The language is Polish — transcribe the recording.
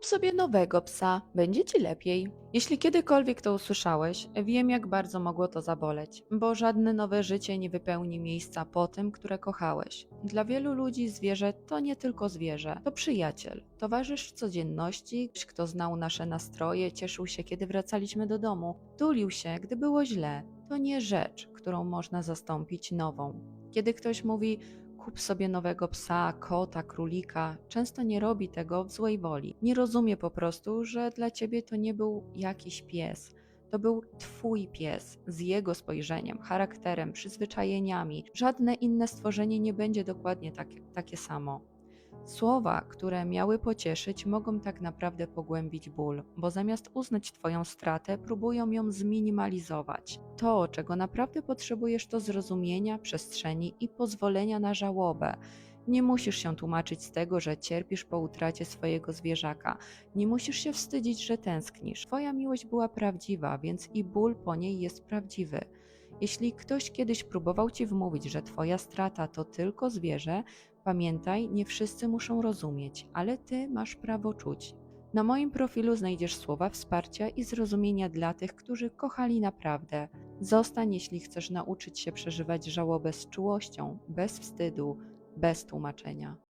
Kup sobie nowego psa, będzie ci lepiej. Jeśli kiedykolwiek to usłyszałeś, wiem jak bardzo mogło to zaboleć, bo żadne nowe życie nie wypełni miejsca po tym, które kochałeś. Dla wielu ludzi zwierzę to nie tylko zwierzę, to przyjaciel, towarzysz codzienności, ktoś, kto znał nasze nastroje, cieszył się, kiedy wracaliśmy do domu, tulił się, gdy było źle. To nie rzecz, którą można zastąpić nową. Kiedy ktoś mówi, kup sobie nowego psa, kota, królika, często nie robi tego w złej woli. Nie rozumie po prostu, że dla ciebie to nie był jakiś pies. To był twój pies z jego spojrzeniem, charakterem, przyzwyczajeniami. Żadne inne stworzenie nie będzie dokładnie takie, samo. Słowa, które miały pocieszyć, mogą tak naprawdę pogłębić ból, bo zamiast uznać Twoją stratę, próbują ją zminimalizować. To, czego naprawdę potrzebujesz, to zrozumienia, przestrzeni i pozwolenia na żałobę. Nie musisz się tłumaczyć z tego, że cierpisz po utracie swojego zwierzaka. Nie musisz się wstydzić, że tęsknisz. Twoja miłość była prawdziwa, więc i ból po niej jest prawdziwy. Jeśli ktoś kiedyś próbował ci wmówić, że twoja strata to tylko zwierzę, pamiętaj, nie wszyscy muszą rozumieć, ale ty masz prawo czuć. Na moim profilu znajdziesz słowa wsparcia i zrozumienia dla tych, którzy kochali naprawdę. Zostań, jeśli chcesz nauczyć się przeżywać żałobę z czułością, bez wstydu, bez tłumaczenia.